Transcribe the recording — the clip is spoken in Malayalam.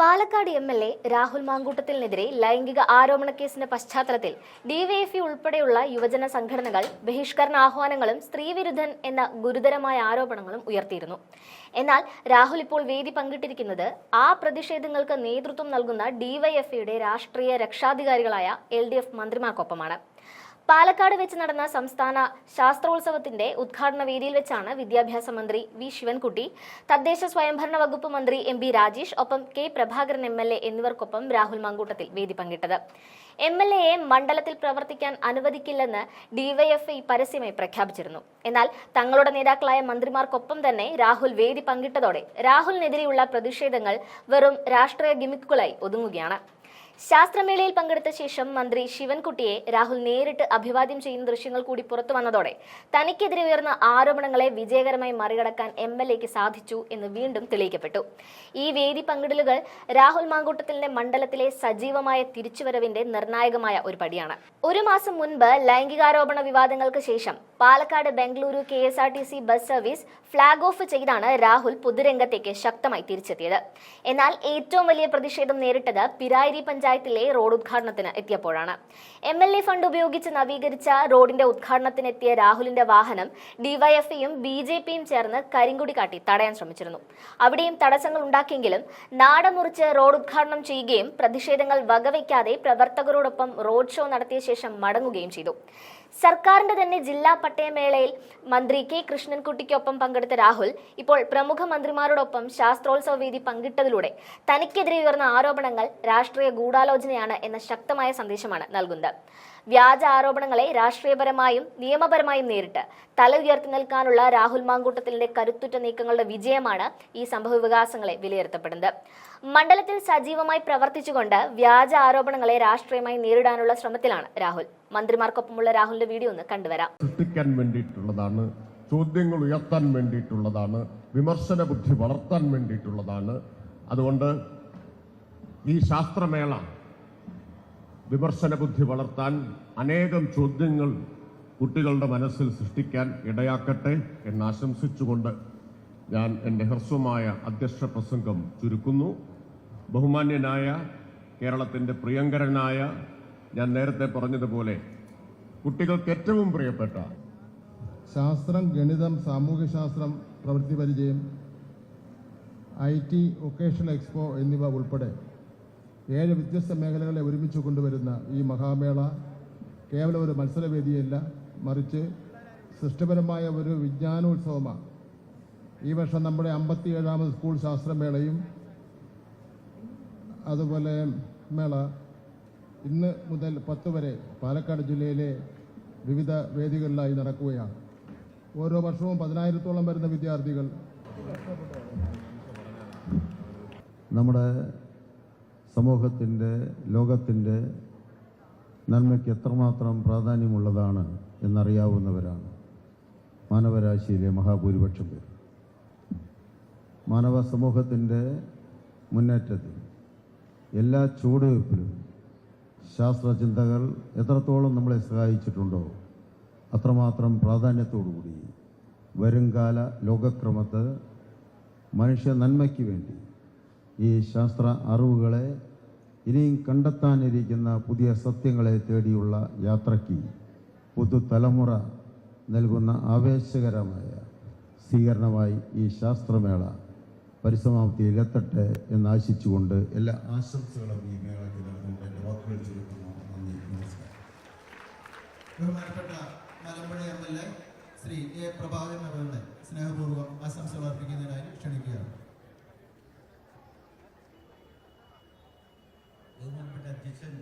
Palakkad M L A Rahul മാങ്കൂട്ടത്തിനെതിരെ ലൈംഗിക ആരോപണ കേസിന്റെ പശ്ചാത്തലത്തിൽ ഡിവൈഎഫ്ഇ ഉൾപ്പെടെയുള്ള യുവജന സംഘടനകൾ ബഹിഷ്കരണ ആഹ്വാനങ്ങളും സ്ത്രീവിരുദ്ധൻ എന്ന ഗുരുതരമായ ആരോപണങ്ങളും ഉയർത്തിയിരുന്നു. എന്നാൽ രാഹുൽ ഇപ്പോൾ വേദി പങ്കിട്ടിരിക്കുന്നത് ആ പ്രതിഷേധങ്ങൾക്ക് നേതൃത്വം നൽകുന്ന ഡിവൈഎഫ്ഇയുടെ രാഷ്ട്രീയ രക്ഷാധികാരികളായ എൽ മന്ത്രിമാർക്കൊപ്പമാണ്. പാലക്കാട് വെച്ച് നടന്ന സംസ്ഥാന ശാസ്ത്രോത്സവത്തിന്റെ ഉദ്ഘാടന വേദിയിൽ വെച്ചാണ് വിദ്യാഭ്യാസ മന്ത്രി വി ശിവൻകുട്ടി തദ്ദേശ സ്വയംഭരണ വകുപ്പ് മന്ത്രി എം ബി രാജേഷ് ഒപ്പം K Prabhakaran M L A എന്നിവർക്കൊപ്പം രാഹുൽ മാങ്കൂട്ടത്തിൽ വേദി പങ്കിട്ടത്. എം എൽ എയെ മണ്ഡലത്തിൽ പ്രവർത്തിക്കാൻ അനുവദിക്കില്ലെന്ന് ഡിവൈഎഫ്ഐ പരസ്യമായി പ്രഖ്യാപിച്ചിരുന്നു. എന്നാൽ തങ്ങളുടെ നേതാക്കളായ മന്ത്രിമാർക്കൊപ്പം തന്നെ രാഹുൽ വേദി പങ്കിട്ടതോടെ രാഹുലിനെതിരെയുള്ള പ്രതിഷേധങ്ങൾ വെറും രാഷ്ട്രീയ ഗിമിക്കുകളായി ഒതുങ്ങുകയാണ്. ശാസ്ത്രമേളയിൽ പങ്കെടുത്ത ശേഷം മന്ത്രി ശിവൻകുട്ടിയെ രാഹുൽ നേരിട്ട് അഭിവാദ്യം ചെയ്യുന്ന ദൃശ്യങ്ങൾ കൂടി പുറത്തു വന്നതോടെ തനിക്കെതിരെ ഉയർന്ന ആരോപണങ്ങളെ വിജയകരമായി മറികടക്കാൻ എം എൽ എക്ക് സാധിച്ചു എന്ന് വീണ്ടും തെളിയിക്കപ്പെട്ടു. ഈ വേദി പങ്കിടലുകൾ രാഹുൽ മാങ്കൂട്ടത്തിലിന്റെ മണ്ഡലത്തിലെ സജീവമായ തിരിച്ചുവരവിന്റെ നിർണായകമായ ഒരു പടിയാണ്. ഒരു മാസം മുൻപ് ലൈംഗികാരോപണ വിവാദങ്ങൾക്ക് ശേഷം Palakkad Bengaluru K S R T C bus service flag off ചെയ്താണ് രാഹുൽ പൊതുരംഗത്തേക്ക് ശക്തമായി തിരിച്ചെത്തിയത്. എന്നാൽ ഏറ്റവും വലിയ പ്രതിഷേധം നേരിട്ടത് പിരായിരി പഞ്ചായത്തിലെ റോഡ് ഉദ്ഘാടനത്തിന് എത്തിയപ്പോഴാണ്. എം എൽ എ ഫണ്ട് ഉപയോഗിച്ച് നവീകരിച്ച റോഡിന്റെ ഉദ്ഘാടനത്തിനെത്തിയ രാഹുലിന്റെ വാഹനം ഡിവൈഎഫ്ഐയും ബി ജെ പിയും ചേർന്ന് കരിങ്കുടി കാട്ടി തടയാൻ ശ്രമിച്ചിരുന്നു. അവിടെയും തടസ്സങ്ങൾ ഉണ്ടാക്കിയെങ്കിലും നാടമുറിച്ച് റോഡ് ഉദ്ഘാടനം ചെയ്യുകയും പ്രതിഷേധങ്ങൾ വകവയ്ക്കാതെ പ്രവർത്തകരോടൊപ്പം റോഡ് ഷോ നടത്തിയ ശേഷം മടങ്ങുകയും ചെയ്തു. സർക്കാരിന്റെ തന്നെ ജില്ലാ പട്ടയമേളയിൽ മന്ത്രി കെ കൃഷ്ണൻകുട്ടിക്കൊപ്പം പങ്കെടുത്ത രാഹുൽ ഇപ്പോൾ പ്രമുഖ മന്ത്രിമാരോടൊപ്പം ശാസ്ത്രോത്സവ വേദി പങ്കിട്ടതിലൂടെ തനിക്കെതിരെ ഉയർന്ന ആരോപണങ്ങൾ രാഷ്ട്രീയ ഗൂഢാലോചനയാണ് എന്ന ശക്തമായ സന്ദേശമാണ് നൽകുന്നത്. വ്യാജ ആരോപണങ്ങളെ രാഷ്ട്രീയപരമായും നിയമപരമായും നേരിട്ട് തല ഉയർത്തി നിൽക്കാനുള്ള രാഹുൽ മാങ്കൂട്ടത്തിലെ കരുത്തുറ്റ നീക്കങ്ങളുടെ വിജയമാണ് ഈ സംഭവ വികാസങ്ങളെ വിലയിരുത്തപ്പെടുന്നത്. മണ്ഡലത്തിൽ സജീവമായി പ്രവർത്തിച്ചുകൊണ്ട് വ്യാജ ആരോപണങ്ങളെ രാഷ്ട്രീയമായി നേരിടാനുള്ള ശ്രമത്തിലാണ് രാഹുൽ. മന്ത്രിമാർക്കൊപ്പമുള്ള രാഹുലിന്റെ വീഡിയോ ഒന്ന് കണ്ടുവരാം. സൃഷ്ടിക്കാൻ വേണ്ടിയിട്ടുള്ളതാണ് ചോദ്യങ്ങൾ ഉയർത്താൻ വേണ്ടിയിട്ടുള്ളതാണ് വിമർശന ബുദ്ധി വളർത്താൻ വേണ്ടിയിട്ടുള്ളതാണ്. അതുകൊണ്ട് ഈ ശാസ്ത്രമേള വിമർശന ബുദ്ധി വളർത്താൻ അനേകം ചോദ്യങ്ങൾ കുട്ടികളുടെ മനസ്സിൽ സൃഷ്ടിക്കാൻ ഇടയാക്കട്ടെ എന്നാശംസിച്ചുകൊണ്ട് ഞാൻ എന്റെ ഹ്രസ്വമായ അധ്യക്ഷ പ്രസംഗം ചുരുക്കുന്നു. ബഹുമാന്യനായ കേരളത്തിന്റെ പ്രിയങ്കരനായ ഞാൻ നേരത്തെ പറഞ്ഞതുപോലെ കുട്ടികൾക്ക് ഏറ്റവും പ്രിയപ്പെട്ട ശാസ്ത്രം ഗണിതം സാമൂഹ്യശാസ്ത്രം പ്രവൃത്തി പരിചയം ഐ ടി വൊക്കേഷണൽ എക്സ്പോ എന്നിവ ഉൾപ്പെടെ ഏഴ് വ്യത്യസ്ത മേഖലകളെ ഒരുമിച്ച് കൊണ്ടുവരുന്ന ഈ മഹാമേള കേവലം ഒരു മത്സരവേദിയല്ല മറിച്ച് സൃഷ്ടിപരമായ ഒരു വിജ്ഞാനോത്സവമാണ്. ഈ വർഷം നമ്മുടെ അമ്പത്തിയേഴാമത് സ്കൂൾ ശാസ്ത്രമേളയും അതുപോലെ മേള ഇന്ന് മുതൽ പത്ത് വരെ പാലക്കാട് ജില്ലയിലെ വിവിധ വേദികളിലായി നടക്കുകയാണ്. ഓരോ വർഷവും പതിനായിരത്തോളം വരുന്ന വിദ്യാർത്ഥികൾ നമ്മുടെ സമൂഹത്തിന്റെ ലോകത്തിന്റെ നന്മയ്ക്ക് എത്രമാത്രം പ്രാധാന്യമുള്ളതാണ് എന്നറിയാവുന്നവരാണ് മാനവരാശിയിലെ മഹാഭൂരിപക്ഷം പേർ. മാനവ സമൂഹത്തിന്റെ മുന്നേറ്റത്തിൽ എല്ലാ ചുവടുവയ്പ്പിലും ശാസ്ത്രചിന്തകൾ എത്രത്തോളം നമ്മളെ സഹായിച്ചിട്ടുണ്ടോ അത്രമാത്രം പ്രാധാന്യത്തോടുകൂടി വരുംകാല ലോകക്രമത്ത് മനുഷ്യ നന്മയ്ക്ക് വേണ്ടി ഈ ശാസ്ത്ര അറിവുകളെ ഇനിയും കണ്ടെത്താനിരിക്കുന്ന പുതിയ സത്യങ്ങളെ തേടിയുള്ള യാത്രയ്ക്ക് പുതുതലമുറ നൽകുന്ന ആവേശകരമായ സ്വീകരണമായി ഈ ശാസ്ത്രമേള പരിസമാപ്തിയിലെത്തട്ടെ എന്ന് ആശിച്ചുകൊണ്ട് എല്ലാ ആശംസകളും ഈ മേളയ്ക്ക് അഭ്യർത്ഥിക്കുന്നു നന്ദി നമസ്കാരം ബഹുമാനപ്പെട്ട Malampuzha M L A Shri A Prabhakaran അവരുടെ സ്നേഹപൂർവം ആശംസകൾ അർപ്പിക്കുന്നതിനായി ക്ഷണിക്കുകയാണ്. ബഹുമാനപ്പെട്ട അധ്യക്ഷൻ